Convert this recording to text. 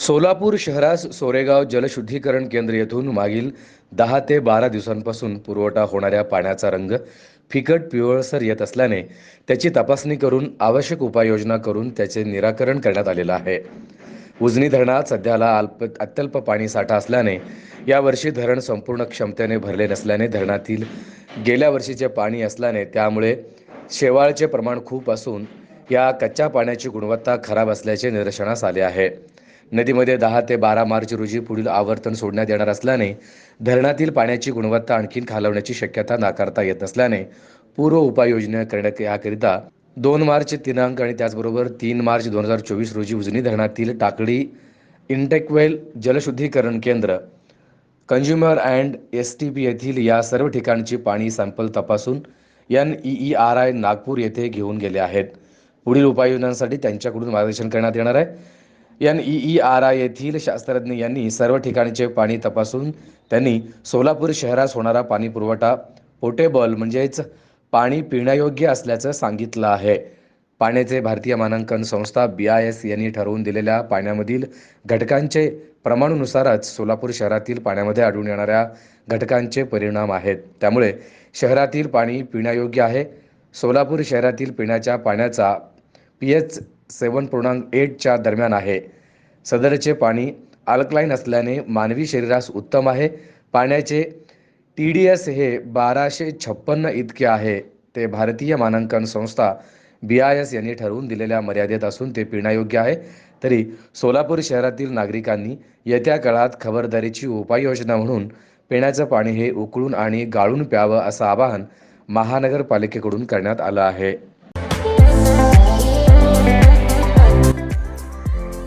सोलापूर शहरास सोरेगाव जलशुद्धीकरण केंद्र येथून मागील दहा ते बारा दिवसांपासून पुरवठा होणाऱ्या पाण्याचा रंग फिकट पिवळसर येत असल्याने त्याची तपासणी करून आवश्यक उपाययोजना करून त्याचे निराकरण करण्यात आलेलं आहे. उजनी धरणात सध्याला अल्प अत्यल्प पाणी साठा असल्याने यावर्षी धरण संपूर्ण क्षमतेने भरले नसल्याने धरणातील गेल्या वर्षीचे पाणी असल्याने त्यामुळे शेवाळचे प्रमाण खूप असून या कच्च्या पाण्याची गुणवत्ता खराब असल्याचे निदर्शनास आले आहे. नदीमध्ये दहा ते बारा मार्च रोजी पुढील आवर्तन सोडण्यात येणार असल्याने धरणातील पाण्याची गुणवत्ता आणखीन खालावण्याची शक्यता नाकारता येत नसल्याने पूर्व उपाययोजना करण्यात याकरिता दोन मार्च दिनांक आणि त्याचबरोबर तीन मार्च दोन हजार चोवीस रोजी उजनी धरणातील टाकडी इंटेकवेल जलशुद्धीकरण केंद्र consumer and S T P येथील या सर्व ठिकाणची पाणी सॅम्पल तपासून N E E R I Nagpur येथे घेऊन गेले आहेत. पुढील उपाययोजनांसाठी त्यांच्याकडून मार्गदर्शन करण्यात येणार आहे. N E E R I येथील शास्त्रज्ञ यांनी सर्व ठिकाणचे पाणी तपासून त्यांनी सोलापूर शहरास होणारा पाणी पुरवठा पोर्टेबल म्हणजेच पाणी पिण्यायोग्य असल्याचं सांगितलं आहे. पाण्याचे भारतीय मानांकन संस्था बी आय एस यांनी ठरवून दिलेल्या पाण्यामधील घटकांचे प्रमाणानुसारच सोलापूर शहरातील पाण्यामध्ये आढळून येणाऱ्या घटकांचे परिणाम आहेत. त्यामुळे शहरातील पाणी पिण्यायोग्य आहे. सोलापूर शहरातील पिण्याच्या पाण्याचा पी एच सेवन पूर्णांक एटच्या दरम्यान आहे. सदरचे पाणी अल्कलाईन असल्याने मानवी शरीरास उत्तम आहे. पाण्याचे टी डी एस हे बाराशे छप्पन्न इतके आहे ते भारतीय मानांकन संस्था बी आय एस यांनी ठरवून दिलेल्या मर्यादेत असून ते पिण्यायोग्य आहे. तरी सोलापूर शहरातील नागरिकांनी येत्या काळात खबरदारीची उपाययोजना म्हणून पिण्याचं पाणी हे उकळून आणि गाळून प्यावं असं आवाहन महानगरपालिकेकडून करण्यात आलं आहे.